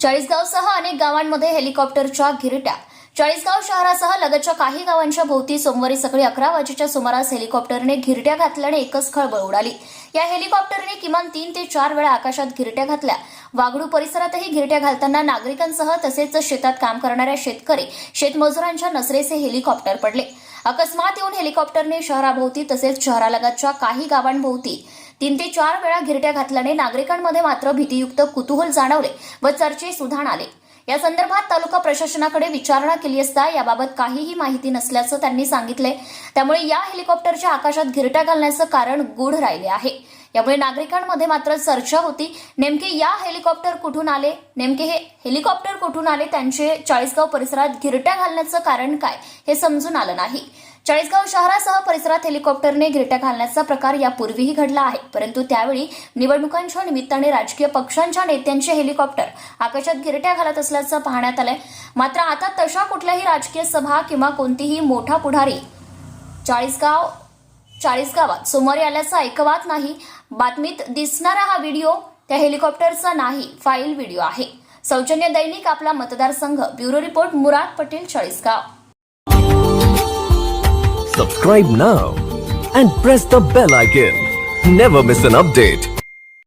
चाळीसगावसह अनेक गावांमध्ये हेलिकॉप्टरच्या गिरट्या चाळीसगाव शहरासह लगतच्या काही गावांच्या भोवती सोमवारी सकाळी अकरा वाजेच्या सुमारास हेलिकॉप्टरने घिरट्या घातल्याने एकच खळबळ उडाली या हेलिकॉप्टरने किमान तीन ते चार वेळा आकाशात घिरट्या घातल्या. वागडू परिसरातही घिरट्या घालताना नागरिकांसह तसेच शेतात काम करणाऱ्या शेतकरी शेतमजुरांच्या नजरेचे हेलिकॉप्टर पडले. अकस्मात येऊन हेलिकॉप्टरने शहराभोवती तसेच शहरालगतच्या काही गावांभोवती तीन ते चार वेळा घिरट्या घातल्याने नागरिकांमध्ये मात्र भीतीयुक्त कुतूहल जाणवले व चर्चे उधाण आले. या संदर्भात तालुका प्रशासनाकडे विचारणा केली असता याबाबत काहीही माहिती नसल्याचं त्यांनी सांगितले. त्यामुळे या हेलिकॉप्टरच्या आकाशात घिरट्या घालण्याचं कारण गूढ राहिले आहे. यामुळे नागरिकांमध्ये मात्र चर्चा होती. नेमके या हेलिकॉप्टर कुठून आले? नेमके हे हेलिकॉप्टर कुठून आले? त्यांचे चाळीसगाव परिसरात घिरट्या घालण्याचं कारण काय? हे समजून आलं नाही. चाळीसगाव शहरासह परिसरात हेलिकॉप्टरने गिरट्या घालण्याचा प्रकार यापूर्वीही घडला आहे. परंतु त्यावेळी निवडणुकांच्या निमित्ताने राजकीय पक्षांच्या नेत्यांचे हेलिकॉप्टर आकाशात गिरट्या घालत असल्याचं पाहण्यात आलंय. मात्र आता तशा कुठल्याही राजकीय सभा किंवा कोणतीही मोठा पुढारी चाळीसगाव चाळीस गावात. सोमवारी आल्याचं ऐकवात नाही. बातमीत दिसणारा हा व्हिडिओ त्या हेलिकॉप्टरचा नाही फाईल व्हिडिओ आहे. सौजन्य दैनिक आपला मतदारसंघ. Bureau report Murad Patel Chalisgaon subscribe now and press the bell icon never miss an update